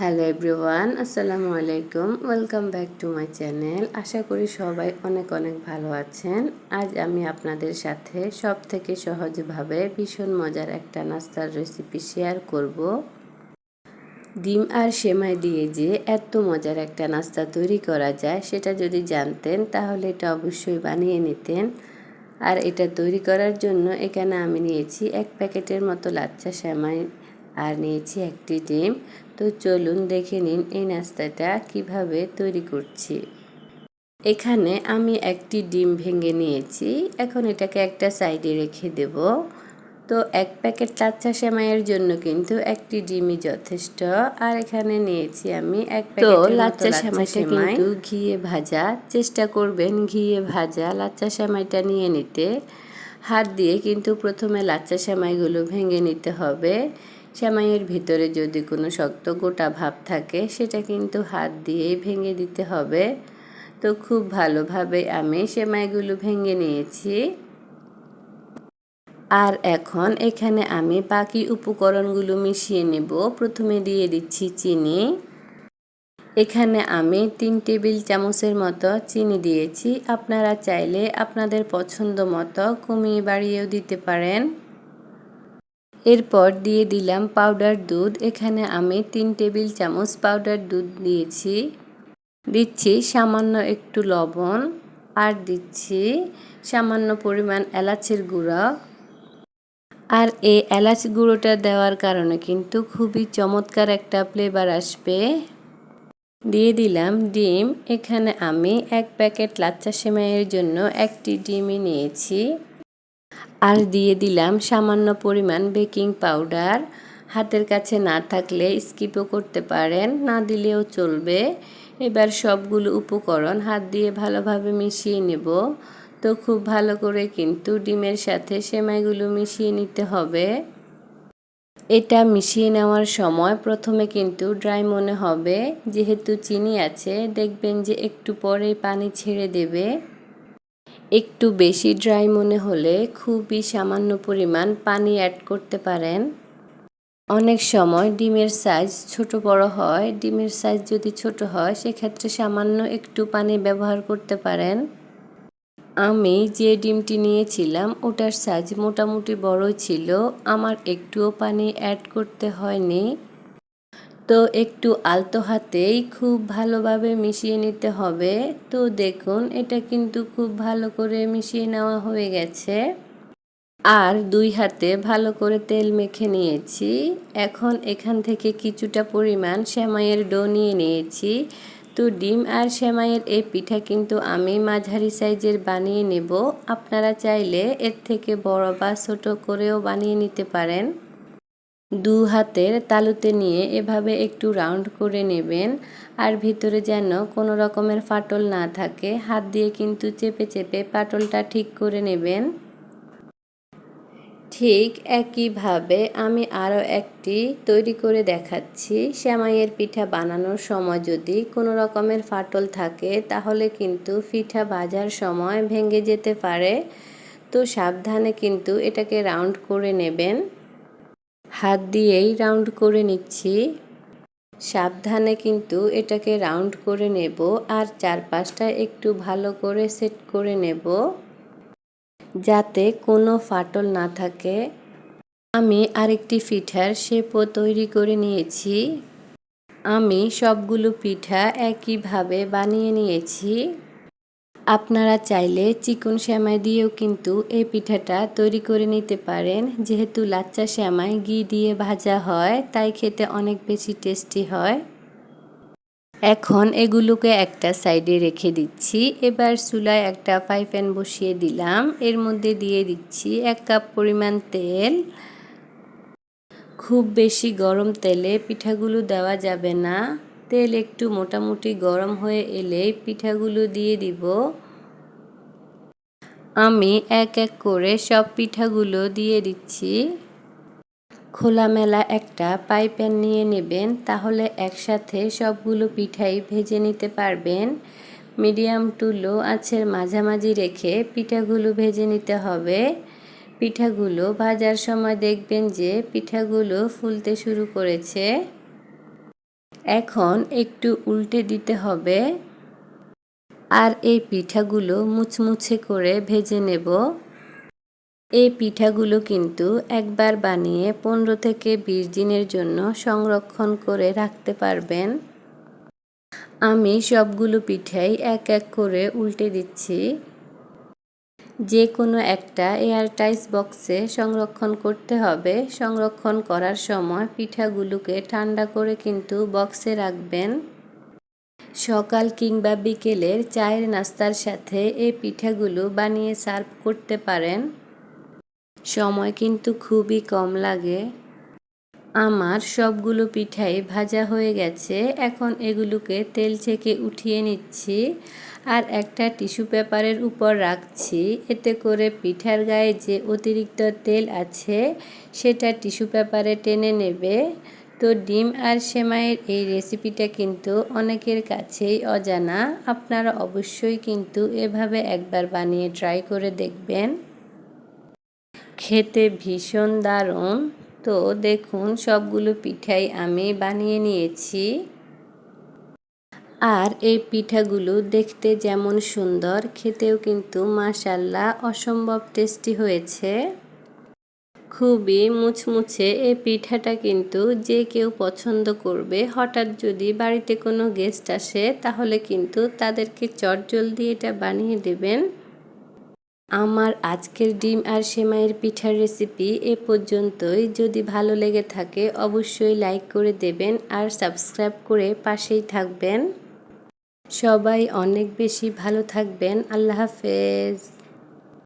Hello everyone আসসালামু আলাইকুম welcome back to my channel আশা করি সবাই অনেক অনেক ভালো আছেন। আজ আমি আপনাদের সাথে সব থেকে সহজভাবে ভীষণ মজার একটা নাস্তার রেসিপি শেয়ার করব। ডিম আর সেমাই দিয়ে যে এত মজার একটা নাস্তা তৈরি করা যায়, সেটা যদি জানতেন তাহলে এটা অবশ্যই বানিয়ে নিতেন। আর এটা তৈরি করার জন্য এখানে আমি নিয়েছি এক প্যাকেটের মতো লাচ্চা সেমাই। আর নিয়েছি একটি ডিম। তো চলুন দেখে নিন এই নাস্তাটা কীভাবে তৈরি করছি। এখানে আমি একটি ডিম ভেঙে নিয়েছি। এখন এটাকে একটা সাইডে রেখে দেব। তো এক প্যাকেট লাচ্চা সেমাইয়ের জন্য কিন্তু একটি ডিমই যথেষ্ট। আর এখানে নিয়েছি আমি এক তো লাচ্চা সেমাইটা কিন্তু ঘিয়ে ভাজা। চেষ্টা করবেন ঘিয়ে ভাজা লাচ্চা সেমাইটা নিয়ে নিতে। হাত দিয়ে কিন্তু প্রথমে লাচ্চা সেমাইগুলো ভেঙে নিতে হবে। সেমাইয়ের ভিতরে যদি কোনো শক্ত গোটা ভাব থাকে, সেটা কিন্তু হাত দিয়েই ভেঙে দিতে হবে। তো খুব ভালোভাবে আমি সেমাইগুলো ভেঙে নিয়েছি। আর এখন এখানে আমি বাকি উপকরণগুলো মিশিয়ে নেব। প্রথমে দিয়ে দিচ্ছি চিনি। এখানে আমি তিন টেবিল চামচের মতো চিনি দিয়েছি। আপনারা চাইলে আপনাদের পছন্দ মতো কমিয়ে বাড়িয়েও দিতে পারেন। এরপর দিয়ে দিলাম পাউডার দুধ। এখানে আমি তিন টেবিল চামচ পাউডার দুধ দিয়েছি। দিচ্ছি সামান্য একটু লবণ আর দিচ্ছি সামান্য পরিমাণ এলাচের গুঁড়া। আর এই এলাচ গুঁড়োটা দেওয়ার কারণে কিন্তু খুবই চমৎকার একটা ফ্লেভার আসবে। দিয়ে দিলাম ডিম। এখানে আমি এক প্যাকেট লাচ্চা সেমাইয়ের জন্য একটি ডিমই নিয়েছি। আর দিয়ে দিলাম সামান্য পরিমাণ বেকিং পাউডার। হাতের কাছে না থাকলে স্কিপও করতে পারেন, না দিলেও চলবে। এবার সবগুলো উপকরণ হাত দিয়ে ভালোভাবে মিশিয়ে নেব। তো খুব ভালো করে কিন্তু ডিমের সাথে সেমাইগুলো মিশিয়ে নিতে হবে। এটা মিশিয়ে নেওয়ার সময় প্রথমে কিন্তু ড্রাই মনে হবে। যেহেতু চিনি আছে, দেখবেন যে একটু পরে পানি ছেড়ে দেবে। একটু বেশি ড্রাই মনে হলে খুবই সামান্য পরিমাণ পানি অ্যাড করতে পারেন। অনেক সময় ডিমের সাইজ ছোট বড় হয়, ডিমের সাইজ যদি ছোট হয়, সেক্ষেত্রে সামান্য একটু পানি ব্যবহার করতে পারেন। আমি যে ডিমটি নিয়েছিলাম, ওটার সাইজ মোটামুটি বড়ই ছিল, আমার একটুও পানি অ্যাড করতে হয়নি। তো একটু আলতো হাতেই খুব ভালোভাবে মিশিয়ে নিতে হবে। তো দেখুন, এটা কিন্তু খুব ভালো করে মিশিয়ে নেওয়া হয়ে গেছে। আর দুই হাতে ভালো করে তেল মেখে নিয়েছি। এখন এখান থেকে কিছুটা পরিমাণ শ্যামাইয়ের ডো নিয়ে নিয়েছি। তো ডিম আর শ্যামাইয়ের এই পিঠা কিন্তু আমি মাঝারি সাইজের বানিয়ে নেব। আপনারা চাইলে এর থেকে বড় বা ছোট করেও বানিয়ে নিতে পারেন। দু হাতের তালুতে নিয়ে এভাবে একটু রাউন্ড করে নেবেন আর ভিতরে যেন কোনো রকমের ফাটল না থাকে। হাত দিয়ে কিন্তু চেপে চেপে পাটলটা ঠিক করে নেবেন। ঠিক একইভাবে আমি আরও একটি তৈরি করে দেখাচ্ছি। শ্যামাইয়ের পিঠা বানানোর সময় যদি কোনো রকমের ফাটল থাকে, তাহলে কিন্তু পিঠা ভাজার সময় ভেঙে যেতে পারে। তো সাবধানে কিন্তু এটাকে রাউন্ড করে নেবেন। হাত দিয়েই রাউন্ড করে নিচ্ছি। সাবধানে কিন্তু এটাকে রাউন্ড করে নেব আর চারপাশটা একটু ভালো করে সেট করে নেব। যাতে কোনো ফাটল না থাকে। আমি আরেকটি পিঠার শেপও তৈরি করে নিয়েছি। আমি সবগুলো পিঠা একইভাবে বানিয়ে নিয়েছি। আপনারা চাইলে চিকন শ্যামাই দিয়েও কিন্তু এই পিঠাটা তৈরি করে নিতে পারেন। যেহেতু লাচ্চা শ্যামাই ঘি দিয়ে ভাজা হয়, তাই খেতে অনেক বেশি টেস্টি হয়। এখন এগুলোকে একটা সাইডে রেখে দিচ্ছি। এবার চুলায় একটা ফ্রাই প্যান বসিয়ে দিলাম। এর মধ্যে দিয়ে দিচ্ছি এক কাপ পরিমাণ তেল। খুব বেশি গরম তেলে পিঠাগুলো দেওয়া যাবে না। তেল একটু মোটামুটি গরম হয়ে এলে পিঠাগুলো দিয়ে দিব। আমি এক এক করে সব পিঠাগুলো দিয়ে দিচ্ছি। খোলামেলা একটা পাইপ্যান নিয়ে নেবেন, তাহলে একসাথে সবগুলো পিঠাই ভেজে নিতে পারবেন। মিডিয়াম টু লো আছের মাঝামাঝি রেখে পিঠাগুলো ভেজে নিতে হবে। পিঠাগুলো ভাজার সময় দেখবেন যে পিঠাগুলো ফুলতে শুরু করেছে। এখন একটু উল্টে দিতে হবে। আর এই পিঠাগুলো মুচমুচে করে ভেজে নেব। এই পিঠাগুলো কিন্তু একবার বানিয়ে পনেরো থেকে বিশ দিনের জন্য সংরক্ষণ করে রাখতে পারবেন। আমি সবগুলো পিঠাই এক এক করে উল্টে দিচ্ছি। যে কোনো একটা এয়ারটাইস বক্সে সংরক্ষণ করতে হবে। সংরক্ষণ করার সময় পিঠাগুলোকে ঠান্ডা করে কিন্তু বক্সে রাখবেন। সকাল কিংবা বিকেলের চায়ের নাস্তার সাথে এই পিঠাগুলো বানিয়ে সার্ভ করতে পারেন। সময় কিন্তু খুবই কম লাগে। আমার সবগুলো পিঠাই ভাজা হয়ে গেছে। এখন এগুলোকে তেল থেকে উঠিয়ে নিচ্ছি আর একটা টিস্যু পেপারের উপর রাখছি। এতে করে পিঠার গায়ে যে অতিরিক্ত তেল আছে, সেটা টিস্যু পেপারে টেনে নেবে। তো ডিম আর সেমাইয়ের এই রেসিপিটা কিন্তু অনেকের কাছেই অজানা। আপনারা অবশ্যই কিন্তু এভাবে একবার বানিয়ে ট্রাই করে দেখবেন। খেতে ভীষণ দারুণ। তো দেখুন, সবগুলো পিঠাই আমি বানিয়ে নিয়েছি। আর এই পিঠাগুলো দেখতে যেমন সুন্দর, খেতেও কিন্তু মাশাল্লাহ অসম্ভব টেস্টি হয়েছে। খুবই মুচমুচে এই পিঠাটা কিন্তু যে কেউ পছন্দ করবে। হঠাৎ যদি বাড়িতে কোনো গেস্ট আসে, তাহলে কিন্তু তাদেরকে চটজলদি এটা বানিয়ে দেবেন। আমার আজকের ডিম আর সেমাইয়ের পিঠার রেসিপি এ পর্যন্তই। যদি ভালো লেগে থাকে, অবশ্যই লাইক করে দেবেন আর সাবস্ক্রাইব করে পাশেই থাকবেন। সবাই অনেক বেশি ভালো থাকবেন। আল্লাহ হাফেজ।